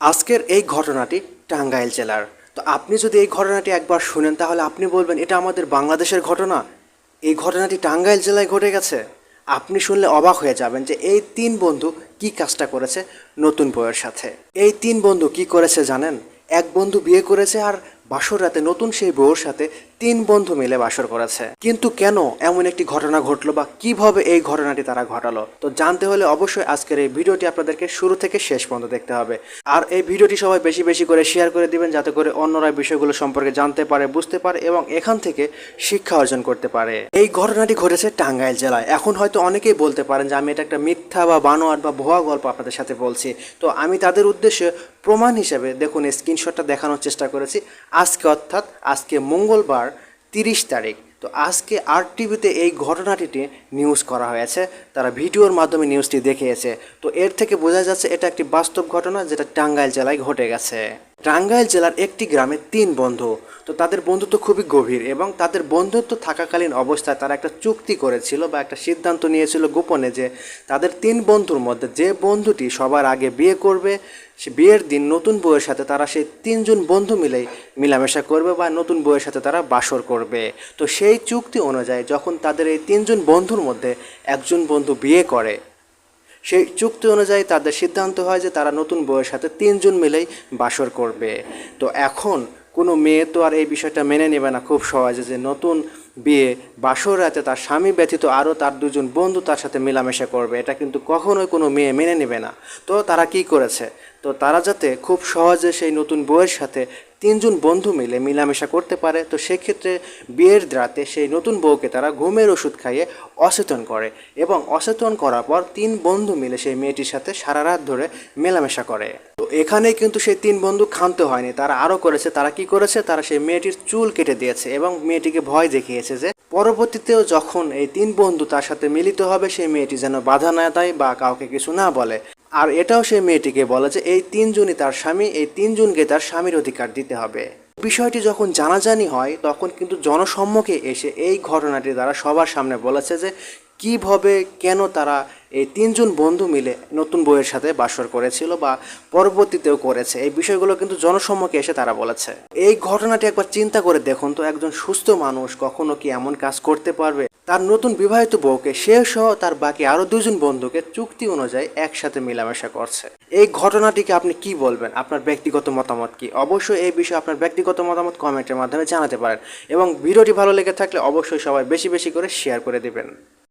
আজকের এই ঘটনাটি টাঙ্গাইল জেলার। তো আপনি যদি এই ঘটনাটি একবার শুনেন, তাহলে আপনি বলবেন, এটা আমাদের বাংলাদেশের ঘটনা। এই ঘটনাটি টাঙ্গাইল জেলায় ঘটে গেছে। আপনি শুনলে অবাক হয়ে যাবেন যে এই তিন বন্ধু কি কাজটা করেছে নতুন বউয়ের সাথে। এই তিন বন্ধু কি করেছে জানেন? এক বন্ধু বিয়ে করেছে আর বাসর রাতে নতুন সেই বউর সাথে তিন বন্ধু মিলে বাসর করেছে। কিন্তু কেন এমন একটি ঘটনা ঘটলো বা কীভাবে এই ঘটনাটি তারা ঘটালো? তো জানতে হলে অবশ্যই আজকের এই ভিডিওটি আপনাদেরকে শুরু থেকে শেষ পর্যন্ত দেখতে হবে। আর এই ভিডিওটি সবাই বেশি বেশি করে শেয়ার করে দিবেন যাতে করে অন্যরা বিষয়গুলো সম্পর্কে জানতে পারে, বুঝতে পারে এবং এখান থেকে শিক্ষা অর্জন করতে পারে। এই ঘটনাটি ঘটেছে টাঙ্গাইল জেলায়। এখন হয়তো অনেকেই বলতে পারেন যে আমি এটা একটা মিথ্যা বা বানোয়াট বা ভুয়া গল্প আপনাদের সাথে বলছি। তো আমি তাদের উদ্দেশ্যে প্রমাণ হিসেবে দেখুন স্ক্রিনশটটা দেখানোর চেষ্টা করেছি। আজকে অর্থাৎ আজকে মঙ্গলবার তিরিশ তারিখ। তো আজকে আর টিভিতে এই ঘটনাটিতে নিউজ করা হয়েছে। তারা ভিডিওর মাধ্যমে নিউজটি দেখিয়েছে। তো এর থেকে বোঝা যাচ্ছে এটা একটি বাস্তব ঘটনা যেটা টাঙ্গাইল জেলায় ঘটে গেছে। টাঙ্গাইল জেলার একটি গ্রামে তিন বন্ধু। তো তাদের বন্ধুত্ব খুবই গভীর এবং তাদের বন্ধুত্ব থাকাকালীন অবস্থায় তারা একটা চুক্তি করেছিল বা একটা সিদ্ধান্ত নিয়েছিল গোপনে যে তাদের তিন বন্ধুর মধ্যে যে বন্ধুটি সবার আগে বিয়ে করবে, সে বিয়ের দিন নতুন বউয়ের সাথে তারা সেই তিনজন বন্ধু মিলেই মিলামেশা করবে বা নতুন বউয়ের সাথে তারা বাসর করবে। তো সেই চুক্তি অনুযায়ী যখন তাদের এই তিনজন বন্ধুর মধ্যে একজন বন্ধু বিয়ে করে সেই চুক্তি অনুযায়ী তাদের সিদ্ধান্ত হয় যে তারা নতুন বউয়ের সাথে তিনজন মিলেই বাসর করবে। তো এখন কোনো মেয়ে তো আর এই বিষয়টা মেনে নেবে না খুব সহজে যে নতুন বিয়ে, বাসর রাতে তার স্বামী ব্যতীত আরও তার দুজন বন্ধু তার সাথে মেলামেশা করবে। এটা কিন্তু কখনোই কোনো মেয়ে মেনে নেবে না। তো তারা কি করেছে? তো তারা যাতে খুব সহজে সেই নতুন বউয়ের সাথে তিনজন বন্ধু মিলে মিলামেশা করতে পারে, তো সেক্ষেত্রে বিয়ের রাতে সেই নতুন বউকে তারা ঘুমের ওষুধ খাইয়ে অচেতন করে এবং অচেতন করার পর তিন বন্ধু মিলে সেই মেয়েটির সাথে সারা রাত ধরে মেলামেশা করে। তো এখানেই কিন্তু সেই তিন বন্ধু ক্ষান্ত হয়নি। তারা আরও করেছে, তারা কি করেছে? তারা সেই মেয়েটির চুল কেটে দিয়েছে এবং মেয়েটিকে ভয় দেখিয়েছে যে পরবর্তীতেও যখন এই তিন বন্ধু তার সাথে মিলিত হবে, সেই মেয়েটি যেন বাধা না দেয় বা কাউকে কিছু না বলে। আর এটাও সেই মেয়েটিকে বলে যে এই তিনজনই তার স্বামী, এই তিনজনকে তার স্বামীর অধিকার দিতে হবে। বিষয়টি যখন জানাজানি হয়, তখন কিন্তু জনসম্মুখে এসে এই ঘটনাটি দ্বারা সবার সামনে বলেছে যে কীভাবে, কেন তারা এই তিনজন বন্ধু মিলে নতুন বইয়ের সাথে বাসর করেছিল বা পরবর্তীতেও করেছে? এই বিষয়গুলো কিন্তু জনসম্মুখে এসে তারা বলেছে। এই ঘটনাটি একবার চিন্তা করে দেখুন তো, একজন সুস্থ মানুষ কখনো কি এমন কাজ করতে পারবে? তার নতুন বিবাহিত বউকে, সে সহ তার বাকি আরও দুজন বন্ধুকে চুক্তি অনুযায়ী একসাথে মেলামেশা করছে। এই ঘটনাটিকে আপনি কি বলবেন? আপনার ব্যক্তিগত মতামত কি? অবশ্যই এই বিষয়ে আপনার ব্যক্তিগত মতামত কমেন্টের মাধ্যমে জানাতে পারেন এবং ভিডিওটি ভালো লেগে থাকলে অবশ্যই সবাই বেশি বেশি করে শেয়ার করে দিবেন।